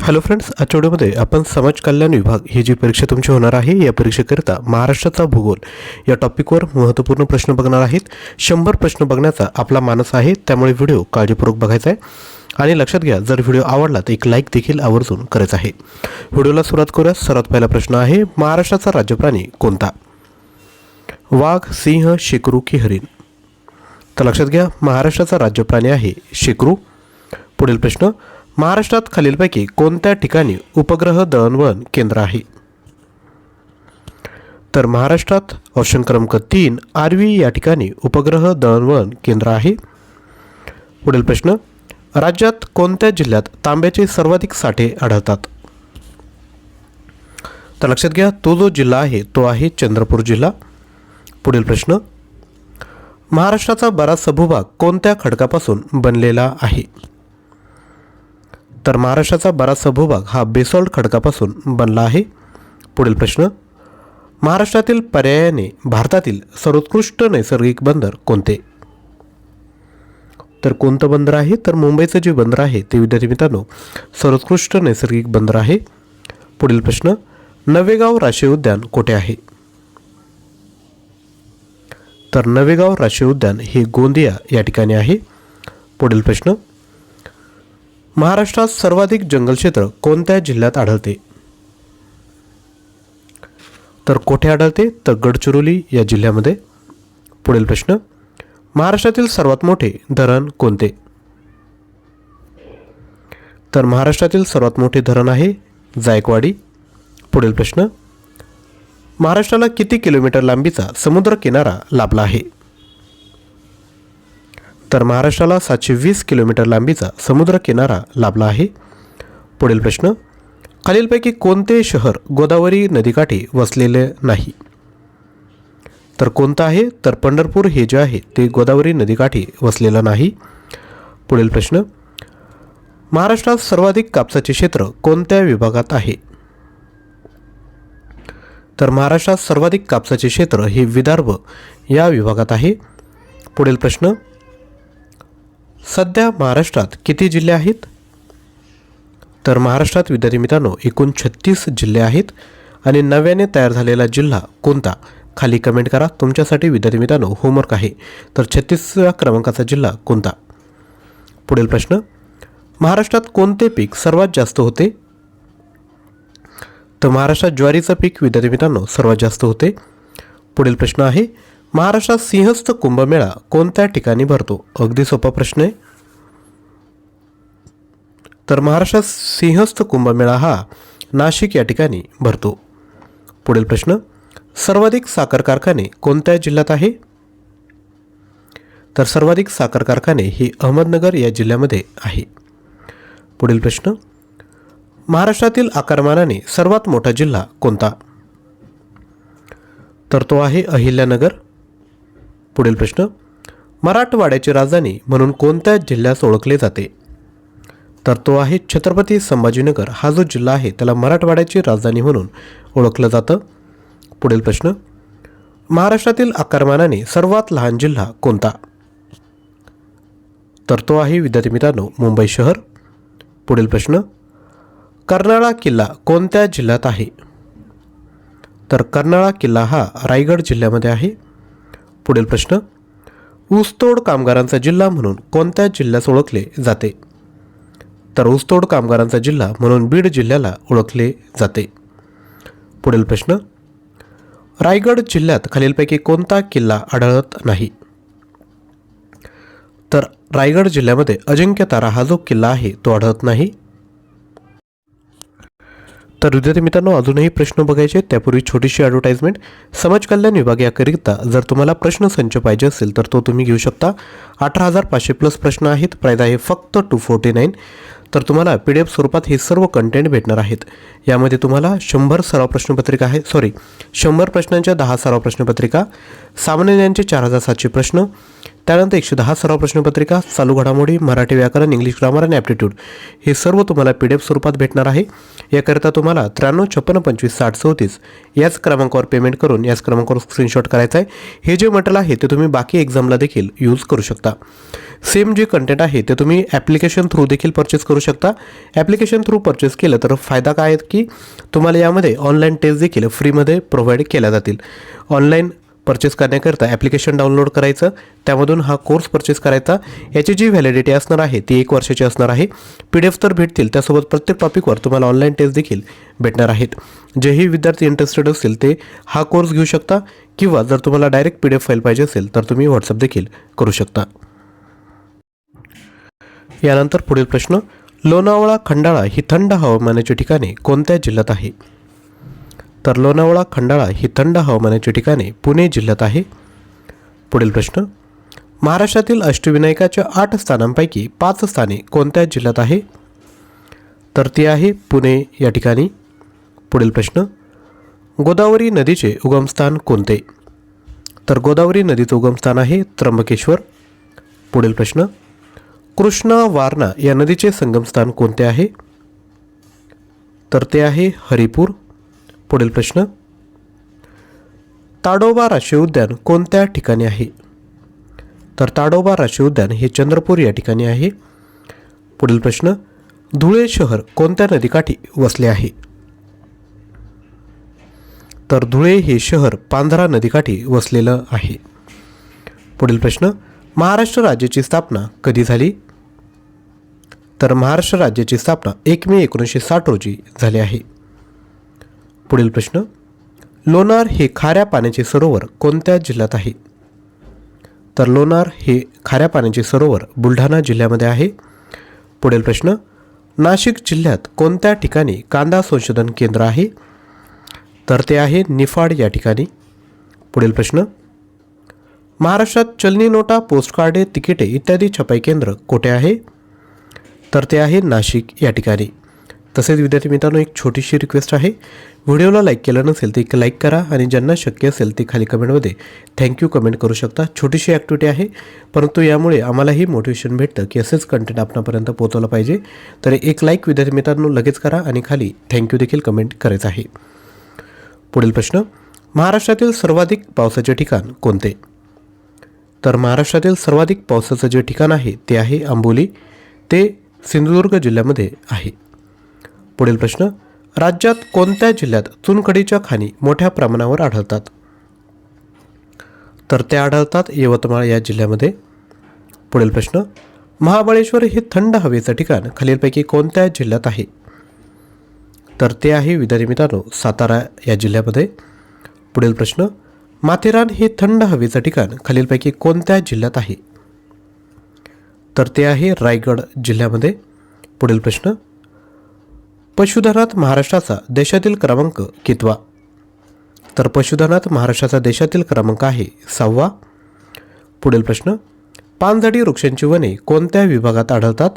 Hello friends आजच्या व्हिडिओमध्ये आपण समाज कल्याण विभाग ही जी परीक्षा तुमची होणार आहे या परीक्षेकरिता महाराष्ट्राचा भूगोल या टॉपिकवर महत्त्वपूर्ण प्रश्न बघणार आहेत. शंभर प्रश्न बघण्याचा आपला मानस आहे त्यामुळे व्हिडिओ काळजीपूर्वक बघायचा आहे. आणि लक्षात घ्या जर व्हिडिओ आवडला तर एक लाईक देखील आवर्जून करायचा आहे. व्हिडिओला सुरुवात करूया. सर्वात पहिला प्रश्न आहे महाराष्ट्राचा राज्यप्राणी कोणता? वाघ सिंह शेकरू की हरिण? तर लक्षात घ्या महाराष्ट्राचा राज्यप्राणी आहे शेकरू. पुढील प्रश्न महाराष्ट्रात खालीलपैकी कोणत्या ठिकाणी उपग्रह दळणवळण केंद्र आहे? तर महाराष्ट्रात ऑप्शन क्रमांक तीन आर्वी या ठिकाणी उपग्रह दळणवळण केंद्र आहे. पुढील प्रश्न राज्यात कोणत्या जिल्ह्यात तांब्याचे सर्वाधिक साठे आढळतात? तर लक्षात घ्या तो जो जिल्हा आहे तो आहे चंद्रपूर जिल्हा. पुढील प्रश्न महाराष्ट्राचा बराचसा भूभाग कोणत्या खडकापासून बनलेला आहे? तर महाराष्ट्राचा बराचसा भूभाग हा बेसॉल्ट खडकापासून बनला आहे. पुढील प्रश्न. महाराष्ट्रातील पर्यायाने भारतातील सर्वोत्कृष्ट नैसर्गिक बंदर कोणते? तर कोणतं बंदर आहे? तर मुंबईचं जे बंदर आहे ते विद्यार्थी मित्रांनो सर्वोत्कृष्ट नैसर्गिक बंदर आहे. पुढील प्रश्न. नवेगाव राष्ट्रीय उद्यान कुठे आहे? तर नवेगाव राष्ट्रीय उद्यान हे गोंदिया या ठिकाणी आहे. पुढील प्रश्न. महाराष्ट्रात सर्वाधिक जंगल क्षेत्र कोणत्या जिल्ह्यात आढळते? तर कोठे आढळते? तर गडचिरोली या जिल्ह्यामध्ये. पुढील प्रश्न महाराष्ट्रातील सर्वात मोठे धरण कोणते? तर महाराष्ट्रातील सर्वात मोठे धरण आहे जायकवाडी. पुढील प्रश्न महाराष्ट्राला किती किलोमीटर लांबीचा समुद्र किनारा लाभला आहे? तर महाराष्ट्राला सातशे वीस किलोमीटर लांबीचा समुद्र किनारा लाभला आहे. पुढील प्रश्न खालीलपैकी कोणते शहर गोदावरी नदीकाठी वसलेले नाही? तर कोणतं आहे? तर पंढरपूर हे जे आहे ते गोदावरी नदीकाठी वसलेलं नाही. पुढील प्रश्न महाराष्ट्रात सर्वाधिक कापसाचे क्षेत्र कोणत्या विभागात आहे? तर महाराष्ट्रात सर्वाधिक कापसाचे क्षेत्र हे विदर्भ या विभागात आहे. पुढील प्रश्न सध्या महाराष्ट्रात किती जिल्हे आहेत? तर महाराष्ट्रात विद्यार्थी मित्रांनो एकूण छत्तीस जिल्हे आहेत आणि नव्याने तयार झालेला जिल्हा कोणता? खाली कमेंट करा. तुमच्यासाठी विद्यार्थी मित्रांनो होमवर्क आहे. तर छत्तीसव्या क्रमांकाचा जिल्हा कोणता? पुढील प्रश्न. महाराष्ट्रात कोणते पीक सर्वात जास्त होते? तर महाराष्ट्रात ज्वारीचं पीक विद्यार्थी मित्रांनो सर्वात जास्त होते. पुढील प्रश्न आहे. महाराष्ट्रात सिंहस्थ कुंभमेळा कोणत्या ठिकाणी भरतो? अगदी सोपा प्रश्न आहे. तर महाराष्ट्रात सिंहस्थ कुंभमेळा हा नाशिक या ठिकाणी भरतो. पुढील प्रश्न सर्वाधिक साखर कारखाने कोणत्या जिल्ह्यात आहे? तर सर्वाधिक साखर कारखाने हे अहमदनगर या जिल्ह्यामध्ये आहे. पुढील प्रश्न महाराष्ट्रातील आकारमानाने सर्वात मोठा जिल्हा कोणता? तर तो आहे अहिल्यानगर पुढील प्रश्न मराठवाड्याची राजधानी म्हणून कोणत्या जिल्ह्यास ओळखले जाते? तर तो आहे छत्रपती संभाजीनगर. हा जो जिल्हा आहे त्याला मराठवाड्याची राजधानी म्हणून ओळखलं जातं. पुढील प्रश्न महाराष्ट्रातील आकारमानाने सर्वात लहान जिल्हा कोणता? तर तो आहे विद्यार्थी मित्रांनो मुंबई शहर. पुढील प्रश्न कर्नाळा किल्ला कोणत्या जिल्ह्यात आहे? तर कर्नाळा किल्ला हा रायगड जिल्ह्यामध्ये आहे. पुढील प्रश्न. ऊसतोड कामगारांचा जिल्हा म्हणून कोणत्या जिल्ह्यास ओळखले जाते? तर ऊसतोड कामगारांचा जिल्हा म्हणून बीड जिल्ह्याला ओळखले जाते. पुढील प्रश्न. रायगड जिल्ह्यात खालीलपैकी कोणता किल्ला आढळत नाही? तर रायगड जिल्ह्यामध्ये अजिंक्य तारा हा जो किल्ला आहे तो आढळत नाही. तर विद्यार्थी मित्रांनो अजूनही प्रश्न बघायचे त्यापूर्वी छोटीशी ॲडव्हर्टाइजमेंट समाज कल्याण विभाग याकरिता जर तुम्हाला प्रश्न संच पाहिजे असेल तर तो तुम्ही घेऊ शकता. अठरा हजार पाचशे प्लस प्रश्न आहेत प्राईज आहे फक्त टू फोर्टी नाईन तर तुम्हाला पी डी एफ स्वरूपात हे सर्व कंटेंट भेटणार आहेत. यामध्ये तुम्हाला शंभर सराव प्रश्नपत्रिका आहे सॉरी शंभर प्रश्नांच्या दहा सराव प्रश्नपत्रिका सामान्य ज्ञानचे चार हजार सातशे प्रश्न त्यानंतर एकशे दहा सराव प्रश्नपत्रिका चालू घडामोडी मराठी व्याकरण इंग्लिश ग्रामर आणि ॲप्टिट्यूड हे सर्व तुम्हाला पी डी एफ स्वरूपात भेटणार आहे. याकरिता तुम्हाला त्र्याण्णव छप्पन्न पंचवीस साठ चौतीस याच क्रमांकावर पेमेंट करून याच क्रमांकावर स्क्रीनशॉट करायचा आहे हे जे मटेरियल आहे ते तुम्ही बाकी एक्झामला देखील यूज करू शकता. सेम जे कंटेंट आहे ते तुम्ही ॲप्लिकेशन थ्रू देखील परचेस करू शकता. ॲप्लिकेशन थ्रू परचेस केलं तर फायदा काय आहे की तुम्हाला यामध्ये ऑनलाईन टेस्ट देखील फ्रीमध्ये प्रोव्हाइड केल्या जातील. ऑनलाईन परचेस करण्याकरिता ॲप्लिकेशन डाउनलोड करायचं. त्यामधून हा कोर्स परचेस करायचा. याची जी व्हॅलिडिटी असणार आहे ती एक वर्षाची असणार आहे. पी डी एफ तर भेटतील. त्यासोबत प्रत्येक टॉपिकवर तुम्हाला ऑनलाईन टेस्ट देखील भेटणार आहेत. जेही विद्यार्थी इंटरेस्टेड असतील ते हा कोर्स घेऊ शकता किंवा जर तुम्हाला direct P D F file पाहिजे असेल तर तुम्ही व्हॉट्सअप देखील करू शकता. यानंतर पुढील प्रश्न लोणावळा खंडाळा ही थंड हवामानाची ठिकाणे कोणत्या जिल्ह्यात आहे? तर लोणावळा खंडाळा ही थंड हवामानाची ठिकाणे पुणे जिल्ह्यात आहे. पुढील प्रश्न. महाराष्ट्रातील अष्टविनायकाच्या आठ स्थानांपैकी पाच स्थाने कोणत्या जिल्ह्यात आहे? तर ती आहे पुणे या ठिकाणी. पुढील प्रश्न. गोदावरी नदीचे उगमस्थान कोणते? तर गोदावरी नदीचं उगमस्थान आहे त्र्यंबकेश्वर. पुढील प्रश्न. कृष्णा वारणा या नदीचे संगमस्थान कोणते आहे? तर ते आहे हरिपूर. पुढील प्रश्न. ताडोबा राष्ट्रीय उद्यान कोणत्या ठिकाणी आहे? तर ताडोबा राष्ट्रीय उद्यान हे चंद्रपूर या ठिकाणी आहे. पुढील प्रश्न धुळे शहर कोणत्या नदीकाठी वसले आहे? तर धुळे हे शहर पांझरा नदीकाठी वसलेलं आहे. पुढील प्रश्न महाराष्ट्र राज्याची स्थापना कधी झाली? तर महाराष्ट्र राज्याची स्थापना एक मे एकोणीसशे साठ रोजी झाली आहे. पुढील प्रश्न. लोणार हे खाऱ्या पाण्याचे सरोवर कोणत्या जिल्ह्यात आहे? तर लोणार हे खाऱ्या पाण्याचे सरोवर बुलढाणा जिल्ह्यामध्ये आहे. पुढील प्रश्न. नाशिक जिल्ह्यात कोणत्या ठिकाणी कांदा संशोधन केंद्र आहे? तर ते आहे निफाड या ठिकाणी. पुढील प्रश्न. महाराष्ट्रात चलनी नोटा पोस्टकार्डे तिकिटे इत्यादी छपाई केंद्र कुठे आहे? तर ते आहे नाशिक या ठिकाणी. तसेच विद्यार्थी मित्रांनो एक छोटीशी रिक्वेस्ट आहे. व्हिडिओला लाईक केलं नसेल तर एक लाईक करा आणि ज्यांना शक्य असेल ते खाली कमेंटमध्ये थँक्यू कमेंट करू शकता. छोटीशी ॲक्टिव्हिटी आहे परंतु यामुळे आम्हालाही मोटिवेशन भेटतं की असेच कंटेंट आपणापर्यंत पोहोचवलं पाहिजे. तर एक लाईक विद्यार्थी मित्रांनो लगेच करा आणि खाली थँक्यू देखील कमेंट करायचं आहे. पुढील प्रश्न महाराष्ट्रातील सर्वाधिक पावसाचे ठिकाण कोणते? तर महाराष्ट्रातील सर्वाधिक पावसाचं जे ठिकाण आहे ते आहे आंबोली. ते सिंधुदुर्ग जिल्ह्यामध्ये आहे. पुढील प्रश्न राज्यात कोणत्या जिल्ह्यात चुनखडीच्या खाणी मोठ्या प्रमाणावर आढळतात? तर ते आढळतात यवतमाळ या जिल्ह्यामध्ये. पुढील प्रश्न महाबळेश्वर हे थंड हवेचं ठिकाण खालीलपैकी कोणत्या जिल्ह्यात आहे? तर ते आहे विद्यार्थी मित्रांनो सातारा या जिल्ह्यामध्ये. पुढील प्रश्न माथेरान हे थंड हवेचं ठिकाण खालीलपैकी कोणत्या जिल्ह्यात आहे? तर ते आहे रायगड जिल्ह्यामध्ये. पुढील प्रश्न पशुधनात महाराष्ट्राचा देशातील क्रमांक कितवा? तर पशुधनात महाराष्ट्राचा देशातील क्रमांक आहे सहावा. पुढील प्रश्न पानझडी वृक्षांची वने कोणत्या विभागात आढळतात?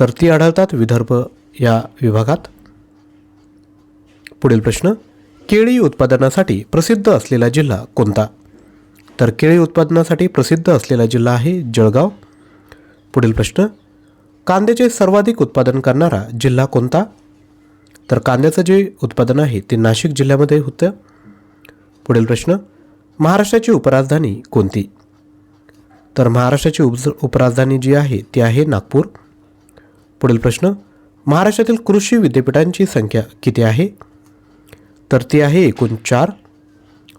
तर ती आढळतात विदर्भ या विभागात. पुढील प्रश्न केळी उत्पादनासाठी प्रसिद्ध असलेला जिल्हा कोणता? तर केळी उत्पादनासाठी प्रसिद्ध असलेला जिल्हा आहे जळगाव. पुढील प्रश्न कांद्याचे सर्वाधिक उत्पादन करणारा जिल्हा कोणता? तर कांद्याचं जे उत्पादन आहे ते नाशिक जिल्ह्यामध्ये होतं. पुढील प्रश्न महाराष्ट्राची उपराजधानी कोणती? तर महाराष्ट्राची उप उपराजधानी जी आहे ती आहे नागपूर. पुढील प्रश्न महाराष्ट्रातील कृषी विद्यापीठांची संख्या किती आहे? तर ती आहे एकूण चार.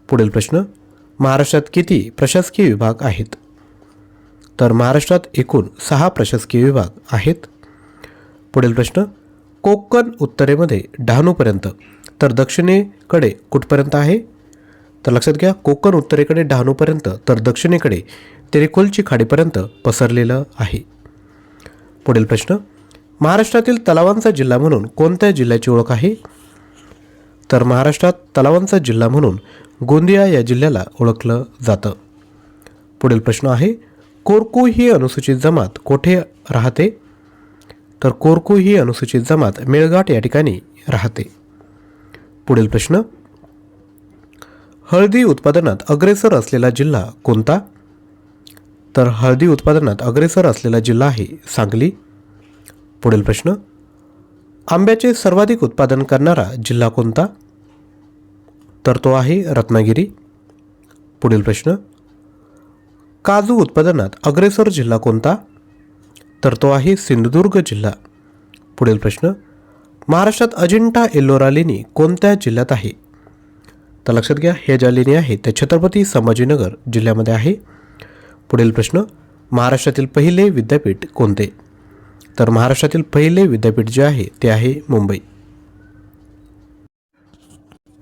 पुढील प्रश्न महाराष्ट्रात किती प्रशासकीय विभाग आहेत? तर महाराष्ट्रात एकूण सहा प्रशासकीय विभाग आहेत. पुढील प्रश्न कोकण उत्तरेमध्ये डहाणूपर्यंत तर दक्षिणेकडे कुठपर्यंत आहे? तर लक्षात घ्या कोकण उत्तरेकडे डहाणूपर्यंत तर दक्षिणेकडे तेरेखोलची खाडीपर्यंत पसरलेलं आहे. पुढील प्रश्न महाराष्ट्रातील तलावांचा जिल्हा म्हणून कोणत्या जिल्ह्याची ओळख आहे? तर महाराष्ट्रात तलावांचा जिल्हा म्हणून गोंदिया या जिल्ह्याला ओळखलं जातं. पुढील प्रश्न आहे कोरकू ही अनुसूचित जमात कोठे राहते? तर कोरकू ही अनुसूचित जमात मेळघाट या ठिकाणी राहते. पुढील प्रश्न. हळदी उत्पादनात अग्रेसर असलेला जिल्हा कोणता? तर हळदी उत्पादनात अग्रेसर असलेला जिल्हा आहे सांगली. पुढील प्रश्न. आंब्याचे सर्वाधिक उत्पादन करणारा जिल्हा कोणता? तर तो आहे रत्नागिरी. पुढील प्रश्न. काजू उत्पादनात अग्रेसर जिल्हा कोणता? तर तो आहे सिंधुदुर्ग जिल्हा. पुढील प्रश्न महाराष्ट्रात अजिंठा एल्लोरा लेणी कोणत्या जिल्ह्यात आहे? तर लक्षात घ्या हे ज्या लेणी आहेत त्या छत्रपती संभाजीनगर जिल्ह्यामध्ये आहे. पुढील प्रश्न महाराष्ट्रातील पहिले विद्यापीठ कोणते? तर महाराष्ट्रातील पहिले विद्यापीठ जे आहे ते आहे मुंबई.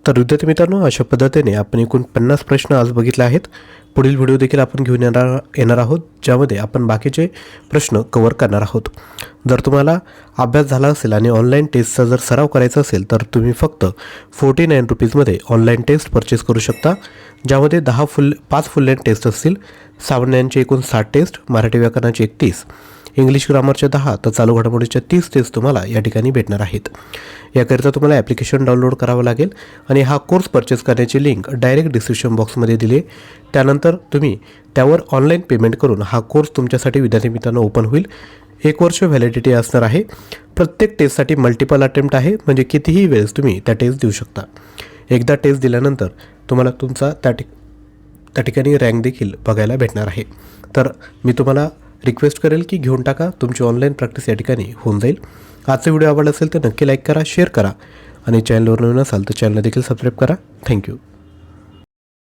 तर विद्यार्थी मित्रांनो अशा पद्धतीने आपण एकूण पन्नास प्रश्न आज बघितले आहेत. पुढील व्हिडिओ देखील आपण घेऊन येणार येणार आहोत ज्यामध्ये आपण बाकीचे प्रश्न कवर करणार आहोत. जर तुम्हाला अभ्यास झाला असेल आणि ऑनलाईन टेस्टचा जर सराव करायचा असेल तर तुम्ही फक्त फोर्टी नाईन रुपीजमध्ये ऑनलाईन टेस्ट परचेस करू शकता ज्यामध्ये दहा फुल पाच फुल लेंथ टेस्ट असतील. सामान्यांचे एकूण साठ टेस्ट मराठी व्याकरणाचे एकतीस. इंग्लिश ग्रामरच्या दहा तर चालू घडामोडीच्या तीस टेस्ट तुम्हाला या ठिकाणी भेटणार आहेत. याकरिता तुम्हाला ॲप्लिकेशन डाउनलोड करावं लागेल आणि हा कोर्स परचेस करण्याची लिंक डायरेक्ट डिस्क्रिप्शन बॉक्समध्ये दिली त्यानंतर तुम्ही त्यावर ऑनलाईन पेमेंट करून हा कोर्स तुमच्यासाठी विद्यार्थी मित्रांनो ओपन होईल. एक वर्ष व्हॅलिडिटी असणार आहे. प्रत्येक टेस्टसाठी मल्टिपल अटेम्प्ट आहे. म्हणजे कितीही वेळेस तुम्ही त्या टेस्ट देऊ शकता. एकदा टेस्ट दिल्यानंतर तुम्हाला तुमचा त्या ठिक त्या ठिकाणी रँक देखील बघायला भेटणार आहे. तर मी तुम्हाला रिक्वेस्ट करेल की घेऊन टाका. तुमची ऑनलाईन प्रॅक्टिस या ठिकाणी होऊन जाईल. आजचा व्हिडिओ आवडला असेल तर नक्की लाईक करा शेअर करा. आणि चॅनलवर नवीन असाल तर चॅनल देखील सबस्क्राईब करा. थँक्यू